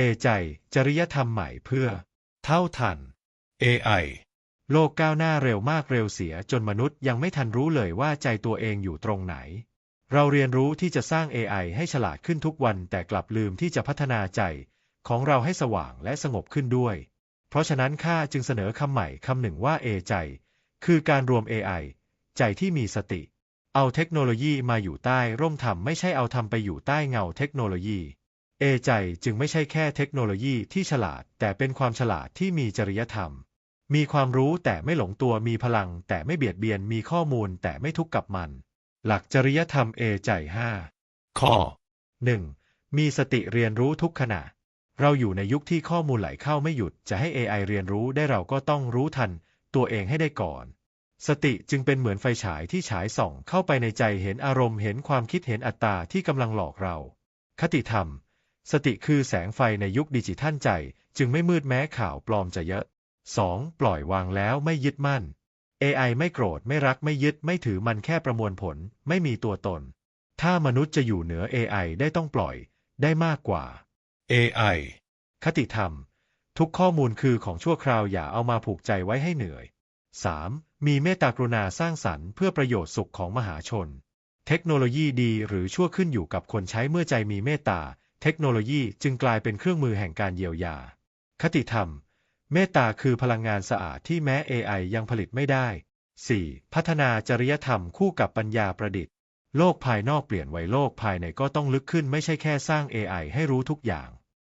เอใจจริยธรรมใหม่เพื่อ เท่าทัน AI โลกก้าวหน้าเร็วมากเร็วเสียจนมนุษย์ยังไม่ทันรู้เลยว่าใจตัวเองอยู่ตรงไหน เราเรียนรู้ที่จะสร้าง AI ให้ฉลาดขึ้นทุกวันแต่กลับลืมที่จะพัฒนาใจ ของเราให้สว่างและสงบขึ้นด้วย เพราะฉะนั้นข้าจึงเสนอคำใหม่คำหนึ่งว่าเอใจ คือการรวม AI ใจที่มีสติ เอาเทคโนโลยีมาอยู่ใต้ร่มธรรมไม่ใช่เอาธรรมไปอยู่ใต้เงาเทคโนโลยี เอใจจึงไม่ใช่แค่เทคโนโลยีที่ฉลาด แต่เป็นความฉลาดที่มีจริยธรรม มีความรู้แต่ไม่หลงตัวมีพลัง แต่ไม่เบียดเบียนมีข้อมูลแต่ไม่ทุกข์กับมัน หลักจริยธรรมเอใจห้าข้อ 1. มีสติเรียนรู้ทุกขณะ เราอยู่ในยุคที่ข้อมูลไหลเข้าไม่หยุดจะให้ AI เรียนรู้ได้เราก็ต้องรู้ทัน ตัวเองให้ได้ก่อน สติจึงเป็นเหมือนไฟฉายที่ฉายส่อง เข้าไปในใจเห็นอารมณ์เห็นความคิดเห็นอัตตาที่กำลังหลอกเรา คติธรรม สติคือแสงไฟในยุคดิจิทัลใจ จึงไม่มืดแม้ข่าวปลอมจะเยอะ 2. ปล่อยวางแล้วไม่ยึดมั่น AI ไม่โกรธไม่รักไม่ยึดไม่ถือมันแค่ประมวลผล ไม่มีตัวตน ถ้ามนุษย์จะอยู่เหนือ AI ได้ต้องปล่อย ได้มากกว่า AI คติธรรม ทุกข้อมูลคือของชั่วคราวอย่าเอามาผูกใจไว้ให้เหนื่อย 3. มีเมตตากรุณาสร้างสรรค์เพื่อประโยชน์สุขของมหาชน เทคโนโลยีดีหรือชั่วขึ้นอยู่กับคนใช้เมื่อใจมีเมตตา เทคโนโลยีจึงกลายเป็นเครื่องมือแห่งการเยียวยา คติธรรม เมตตาคือพลังงานสะอาดที่แม้ AI ยังผลิตไม่ได้ 4. พัฒนาจริยธรรมคู่กับปัญญาประดิษฐ์ โลกภายนอกเปลี่ยนไวโลกภายในก็ต้องลึกขึ้นไม่ใช่แค่สร้าง AI ให้รู้ทุกอย่าง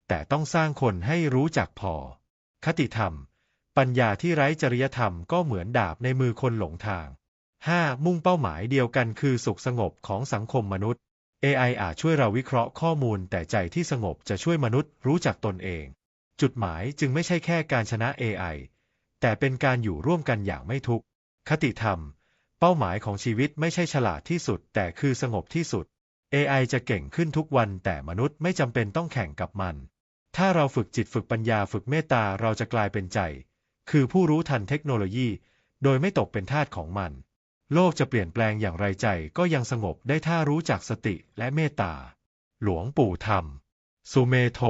แต่ต้องสร้างคนให้รู้จักพอ คติธรรม ปัญญาที่ไร้จริยธรรมก็เหมือนดาบในมือคนหลงทาง 5. มุ่งเป้าหมายเดียวกันคือสุขสงบของสังคมมนุษย์ AI อาจช่วยเราวิเคราะห์ข้อมูลแต่ใจที่สงบจะช่วยมนุษย์รู้จักตนเอง จุดหมายจึงไม่ใช่แค่การชนะ AI แต่เป็นการอยู่ร่วมกันอย่างไม่ทุกข์ คติธรรม เป้าหมายของชีวิตไม่ใช่ฉลาดที่สุด แต่คือสงบที่สุด AI จะเก่งขึ้นทุกวัน แต่มนุษย์ไม่จำเป็นต้องแข่งกับมัน ถ้าเราฝึกจิตฝึกปัญญาฝึกเมตตาเราจะกลายเป็นใจ คือผู้รู้ทันเทคโนโลยี โดยไม่ตกเป็นทาสของมัน โลกจะเปลี่ยนแปลงอย่างไรใจก็ยังสงบได้ถ้ารู้จักสติและเมตตา หลวงปู่ธรรม สุเมโท